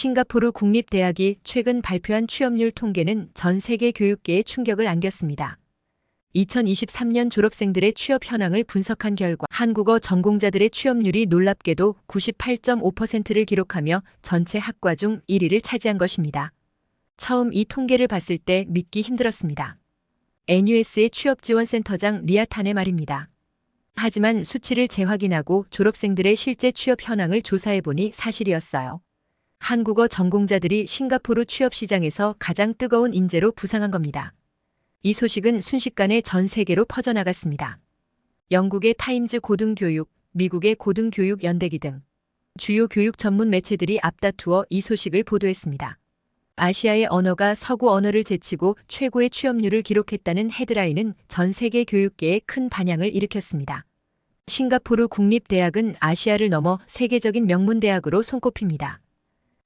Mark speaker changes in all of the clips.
Speaker 1: 싱가포르 국립대학이 최근 발표한 취업률 통계는 전 세계 교육계에 충격을 안겼습니다. 2023년 졸업생들의 취업 현황을 분석한 결과 한국어 전공자들의 취업률이 놀랍게도 98.5%를 기록하며 전체 학과 중 1위를 차지한 것입니다. 처음 이 통계를 봤을 때 믿기 힘들었습니다. NUS의 취업지원센터장 리아탄의 말입니다. 하지만 수치를 재확인하고 졸업생들의 실제 취업 현황을 조사해보니 사실이었어요. 한국어 전공자들이 싱가포르 취업 시장에서 가장 뜨거운 인재로 부상한 겁니다. 이 소식은 순식간에 전 세계로 퍼져나갔습니다. 영국의 타임즈 고등교육, 미국의 고등교육 연대기 등 주요 교육 전문 매체들이 앞다투어 이 소식을 보도했습니다. 아시아의 언어가 서구 언어를 제치고 최고의 취업률을 기록했다는 헤드라인은 전 세계 교육계에 큰 반향을 일으켰습니다. 싱가포르 국립대학은 아시아를 넘어 세계적인 명문대학으로 손꼽힙니다.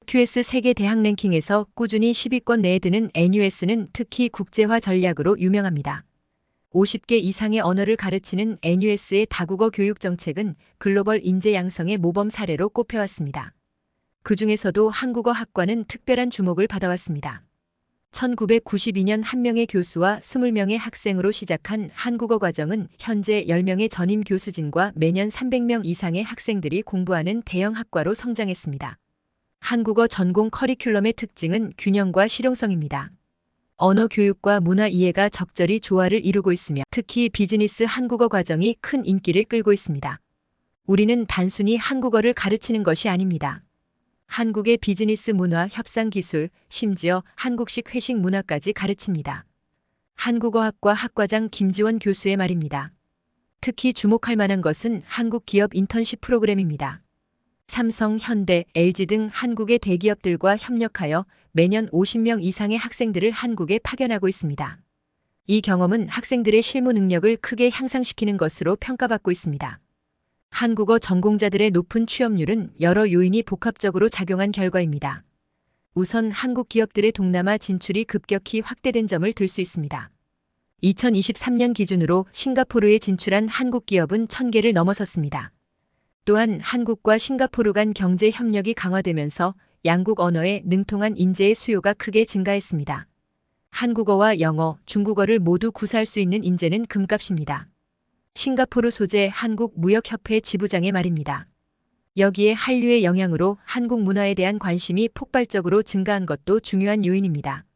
Speaker 1: QS 세계 대학 랭킹에서 꾸준히 10위권 내에 드는 NUS는 특히 국제화 전략으로 유명합니다. 50개 이상의 언어를 가르치는 NUS의 다국어 교육 정책은 글로벌 인재 양성의 모범 사례로 꼽혀왔습니다. 그 중에서도 한국어 학과는 특별한 주목을 받아왔습니다. 1992년 한 명의 교수와 20명의 학생으로 시작한 한국어 과정은 현재 10명의 전임 교수진과 매년 300명 이상의 학생들이 공부하는 대형 학과로 성장했습니다. 한국어 전공 커리큘럼의 특징은 균형과 실용성입니다. 언어 교육과 문화 이해가 적절히 조화를 이루고 있으며 특히 비즈니스 한국어 과정이 큰 인기를 끌고 있습니다. 우리는 단순히 한국어를 가르치는 것이 아닙니다. 한국의 비즈니스 문화, 협상 기술, 심지어 한국식 회식 문화까지 가르칩니다. 한국어학과 학과장 김지원 교수의 말입니다. 특히 주목할 만한 것은 한국 기업 인턴십 프로그램입니다. 삼성, 현대, LG 등 한국의 대기업들과 협력하여 매년 50명 이상의 학생들을 한국에 파견하고 있습니다. 이 경험은 학생들의 실무 능력을 크게 향상시키는 것으로 평가받고 있습니다. 한국어 전공자들의 높은 취업률은 여러 요인이 복합적으로 작용한 결과입니다. 우선 한국 기업들의 동남아 진출이 급격히 확대된 점을 들 수 있습니다. 2023년 기준으로 싱가포르에 진출한 한국 기업은 1000개를 넘어섰습니다. 또한 한국과 싱가포르 간 경제 협력이 강화되면서 양국 언어에 능통한 인재의 수요가 크게 증가했습니다. 한국어와 영어, 중국어를 모두 구사할 수 있는 인재는 금값입니다. 싱가포르 소재 한국무역협회 지부장의 말입니다. 여기에 한류의 영향으로 한국 문화에 대한 관심이 폭발적으로 증가한 것도 중요한 요인입니다.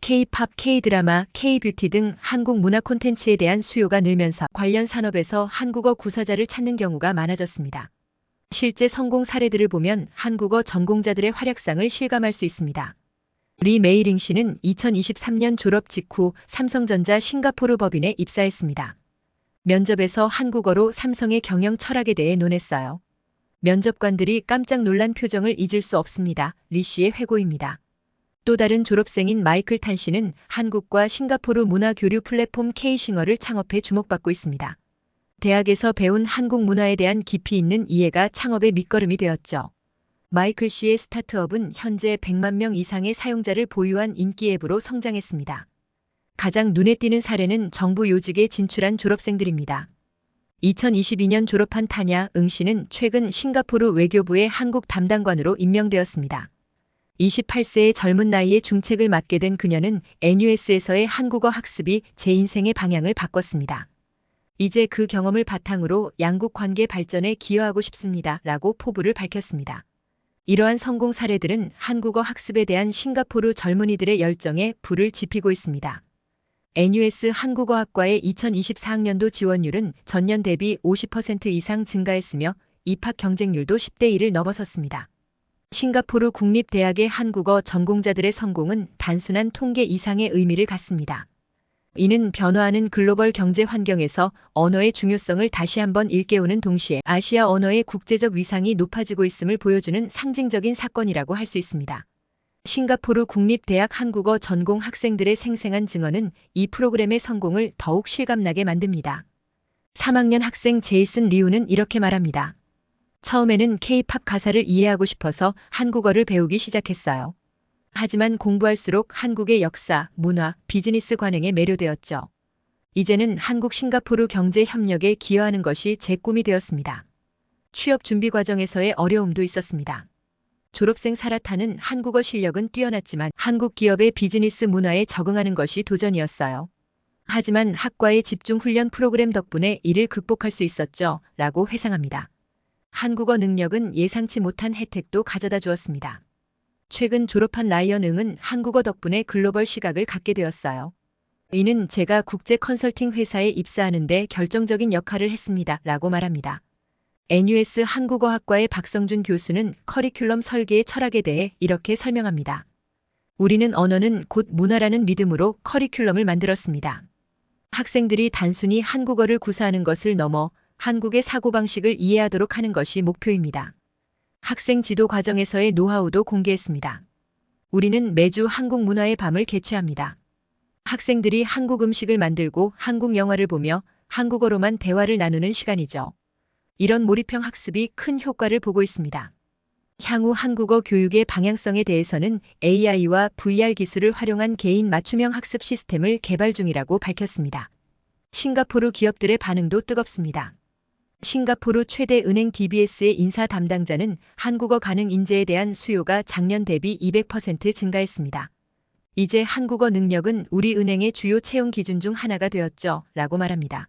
Speaker 1: K-팝, K-드라마, K-뷰티 등 한국 문화 콘텐츠에 대한 수요가 늘면서 관련 산업에서 한국어 구사자를 찾는 경우가 많아졌습니다. 실제 성공 사례들을 보면 한국어 전공자들의 활약상을 실감할 수 있습니다. 리 메이링 씨는 2023년 졸업 직후 삼성전자 싱가포르 법인에 입사했습니다. 면접에서 한국어로 삼성의 경영 철학에 대해 논했어요. 면접관들이 깜짝 놀란 표정을 잊을 수 없습니다. 리 씨의 회고입니다. 또 다른 졸업생인 마이클 탄 씨는 한국과 싱가포르 문화 교류 플랫폼 K싱어를 창업해 주목받고 있습니다. 대학에서 배운 한국 문화에 대한 깊이 있는 이해가 창업의 밑거름이 되었죠. 마이클 씨의 스타트업은 현재 100만 명 이상의 사용자를 보유한 인기 앱으로 성장했습니다. 가장 눈에 띄는 사례는 정부 요직에 진출한 졸업생들입니다. 2022년 졸업한 타냐 응 씨는 최근 싱가포르 외교부의 한국 담당관으로 임명되었습니다. 28세의 젊은 나이에 중책을 맡게 된 그녀는 NUS에서의 한국어 학습이 제 인생의 방향을 바꿨습니다. 이제 그 경험을 바탕으로 양국 관계 발전에 기여하고 싶습니다. 라고 포부를 밝혔습니다. 이러한 성공 사례들은 한국어 학습에 대한 싱가포르 젊은이들의 열정에 불을 지피고 있습니다. NUS 한국어학과의 2024학년도 지원율은 전년 대비 50% 이상 증가했으며 입학 경쟁률도 10대 1을 넘어섰습니다. 싱가포르 국립대학의 한국어 전공자들의 성공은 단순한 통계 이상의 의미를 갖습니다. 이는 변화하는 글로벌 경제 환경에서 언어의 중요성을 다시 한번 일깨우는 동시에 아시아 언어의 국제적 위상이 높아지고 있음을 보여주는 상징적인 사건이라고 할 수 있습니다. 싱가포르 국립대학 한국어 전공 학생들의 생생한 증언은 이 프로그램의 성공을 더욱 실감나게 만듭니다. 3학년 학생 제이슨 리우는 이렇게 말합니다. 처음에는 K-팝 가사를 이해하고 싶어서 한국어를 배우기 시작했어요. 하지만 공부할수록 한국의 역사, 문화, 비즈니스 관행에 매료되었죠. 이제는 한국 싱가포르 경제 협력에 기여하는 것이 제 꿈이 되었습니다. 취업 준비 과정에서의 어려움도 있었습니다. 졸업생 사라타는 한국어 실력은 뛰어났지만 한국 기업의 비즈니스 문화에 적응하는 것이 도전이었어요. 하지만 학과의 집중 훈련 프로그램 덕분에 이를 극복할 수 있었죠. 라고 회상합니다. 한국어 능력은 예상치 못한 혜택도 가져다 주었습니다. 최근 졸업한 라이언 응은 한국어 덕분에 글로벌 시각을 갖게 되었어요. 이는 제가 국제 컨설팅 회사에 입사하는데 결정적인 역할을 했습니다. 라고 말합니다. NUS 한국어학과의 박성준 교수는 커리큘럼 설계의 철학에 대해 이렇게 설명합니다. 우리는 언어는 곧 문화라는 믿음으로 커리큘럼을 만들었습니다. 학생들이 단순히 한국어를 구사하는 것을 넘어 한국의 사고방식을 이해하도록 하는 것이 목표입니다. 학생 지도 과정에서의 노하우도 공개했습니다. 우리는 매주 한국 문화의 밤을 개최합니다. 학생들이 한국 음식을 만들고 한국 영화를 보며 한국어로만 대화를 나누는 시간이죠. 이런 몰입형 학습이 큰 효과를 보고 있습니다. 향후 한국어 교육의 방향성에 대해서는 AI와 VR 기술을 활용한 개인 맞춤형 학습 시스템을 개발 중이라고 밝혔습니다. 싱가포르 기업들의 반응도 뜨겁습니다. 싱가포르 최대 은행 DBS의 인사 담당자는 한국어 가능 인재에 대한 수요가 작년 대비 200% 증가했습니다. 이제 한국어 능력은 우리 은행의 주요 채용 기준 중 하나가 되었죠. 라고 말합니다.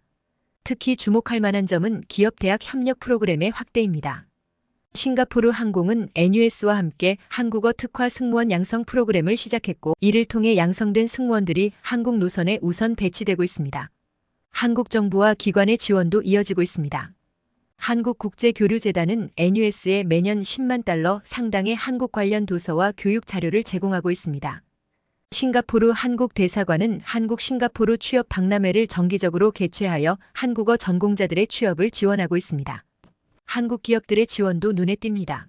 Speaker 1: 특히 주목할 만한 점은 기업 대학 협력 프로그램의 확대입니다. 싱가포르 항공은 NUS와 함께 한국어 특화 승무원 양성 프로그램을 시작했고 이를 통해 양성된 승무원들이 한국 노선에 우선 배치되고 있습니다. 한국 정부와 기관의 지원도 이어지고 있습니다. 한국국제교류재단은 NUS에 매년 10만 달러 상당의 한국 관련 도서와 교육 자료를 제공하고 있습니다. 싱가포르 한국 대사관은 한국 싱가포르 취업 박람회를 정기적으로 개최하여 한국어 전공자들의 취업을 지원하고 있습니다. 한국 기업들의 지원도 눈에 띕니다.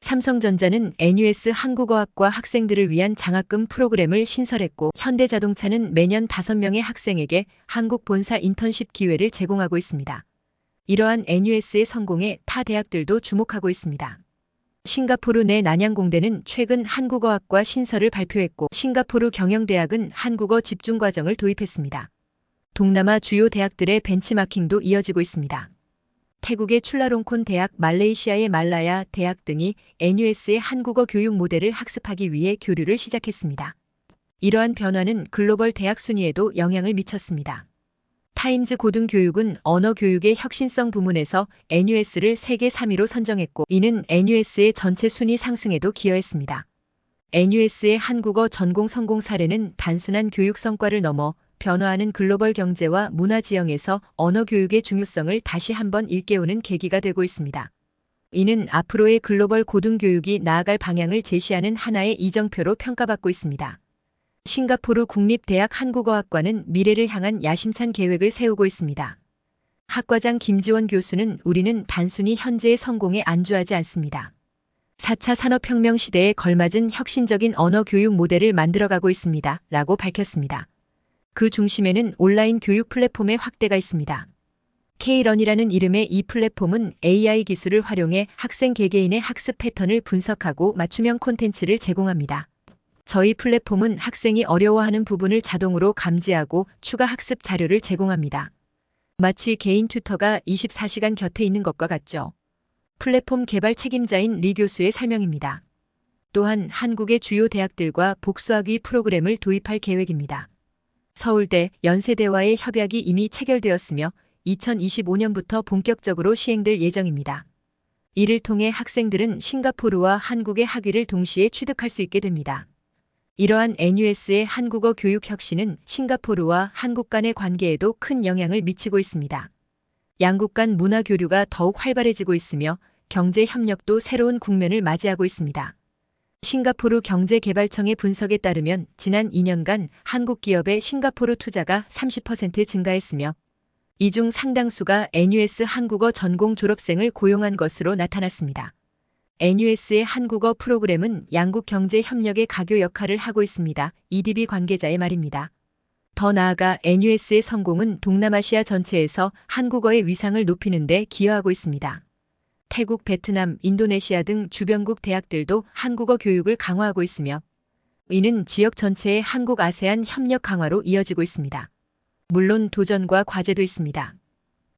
Speaker 1: 삼성전자는 NUS 한국어학과 학생들을 위한 장학금 프로그램을 신설했고 현대자동차는 매년 5명의 학생에게 한국 본사 인턴십 기회를 제공하고 있습니다. 이러한 NUS의 성공에 타 대학들도 주목하고 있습니다. 싱가포르 내 난양공대는 최근 한국어학과 신설을 발표했고 싱가포르 경영대학은 한국어 집중과정을 도입했습니다. 동남아 주요 대학들의 벤치마킹도 이어지고 있습니다. 태국의 출라롱콘 대학, 말레이시아의 말라야 대학 등이 NUS의 한국어 교육 모델을 학습하기 위해 교류를 시작했습니다. 이러한 변화는 글로벌 대학 순위에도 영향을 미쳤습니다. 타임즈 고등교육은 언어 교육의 혁신성 부문에서 NUS를 세계 3위로 선정했고 이는 NUS의 전체 순위 상승에도 기여했습니다. NUS의 한국어 전공 성공 사례는 단순한 교육 성과를 넘어 변화하는 글로벌 경제와 문화 지형에서 언어 교육의 중요성을 다시 한번 일깨우는 계기가 되고 있습니다. 이는 앞으로의 글로벌 고등교육이 나아갈 방향을 제시하는 하나의 이정표로 평가받고 있습니다. 싱가포르 국립대학 한국어학과는 미래를 향한 야심찬 계획을 세우고 있습니다. 학과장 김지원 교수는 우리는 단순히 현재의 성공에 안주하지 않습니다. 4차 산업혁명 시대에 걸맞은 혁신적인 언어 교육 모델을 만들어가고 있습니다. 라고 밝혔습니다. 그 중심에는 온라인 교육 플랫폼의 확대가 있습니다. K런이라는 이름의 이 플랫폼은 AI 기술을 활용해 학생 개개인의 학습 패턴을 분석하고 맞춤형 콘텐츠를 제공합니다. 저희 플랫폼은 학생이 어려워하는 부분을 자동으로 감지하고 추가 학습 자료를 제공합니다. 마치 개인 튜터가 24시간 곁에 있는 것과 같죠. 플랫폼 개발 책임자인 리 교수의 설명입니다. 또한 한국의 주요 대학들과 복수학위 프로그램을 도입할 계획입니다. 서울대, 연세대와의 협약이 이미 체결되었으며 2025년부터 본격적으로 시행될 예정입니다. 이를 통해 학생들은 싱가포르와 한국의 학위를 동시에 취득할 수 있게 됩니다. 이러한 NUS의 한국어 교육 혁신은 싱가포르와 한국 간의 관계에도 큰 영향을 미치고 있습니다. 양국 간 문화 교류가 더욱 활발해지고 있으며 경제 협력도 새로운 국면을 맞이하고 있습니다. 싱가포르 경제개발청의 분석에 따르면 지난 2년간 한국 기업의 싱가포르 투자가 30% 증가했으며 이 중 상당수가 NUS 한국어 전공 졸업생을 고용한 것으로 나타났습니다. NUS의 한국어 프로그램은 양국 경제 협력의 가교 역할을 하고 있습니다. EDB 관계자의 말입니다. 더 나아가 NUS의 성공은 동남아시아 전체에서 한국어의 위상을 높이는 데 기여하고 있습니다. 태국, 베트남, 인도네시아 등 주변국 대학들도 한국어 교육을 강화하고 있으며 이는 지역 전체의 한국 아세안 협력 강화로 이어지고 있습니다. 물론 도전과 과제도 있습니다.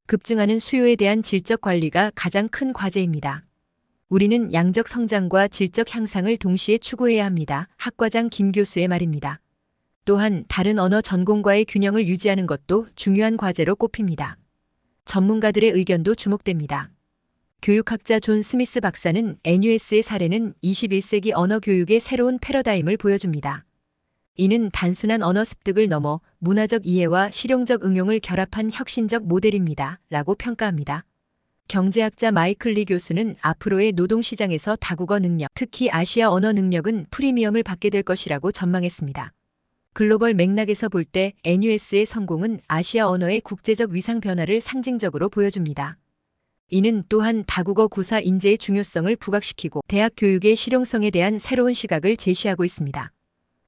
Speaker 1: 급증하는 수요에 대한 질적 관리가 가장 큰 과제입니다. 우리는 양적 성장과 질적 향상을 동시에 추구해야 합니다. 학과장 김 교수의 말입니다. 또한 다른 언어 전공과의 균형을 유지하는 것도 중요한 과제로 꼽힙니다. 전문가들의 의견도 주목됩니다. 교육학자 존 스미스 박사는 NUS의 사례는 21세기 언어 교육의 새로운 패러다임을 보여줍니다. 이는 단순한 언어 습득을 넘어 문화적 이해와 실용적 응용을 결합한 혁신적 모델입니다. 라고 평가합니다. 경제학자 마이클 리 교수는 앞으로의 노동시장에서 다국어 능력, 특히 아시아 언어 능력은 프리미엄을 받게 될 것이라고 전망했습니다. 글로벌 맥락에서 볼 때 NUS의 성공은 아시아 언어의 국제적 위상 변화를 상징적으로 보여줍니다. 이는 또한 다국어 구사 인재의 중요성을 부각시키고 대학 교육의 실용성에 대한 새로운 시각을 제시하고 있습니다.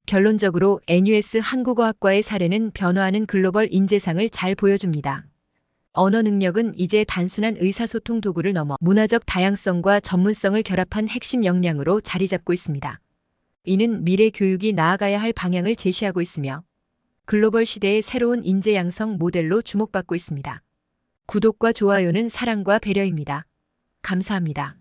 Speaker 1: 결론적으로 NUS 한국어학과의 사례는 변화하는 글로벌 인재상을 잘 보여줍니다. 언어 능력은 이제 단순한 의사소통 도구를 넘어 문화적 다양성과 전문성을 결합한 핵심 역량으로 자리 잡고 있습니다. 이는 미래 교육이 나아가야 할 방향을 제시하고 있으며 글로벌 시대의 새로운 인재 양성 모델로 주목받고 있습니다. 구독과 좋아요는 사랑과 배려입니다. 감사합니다.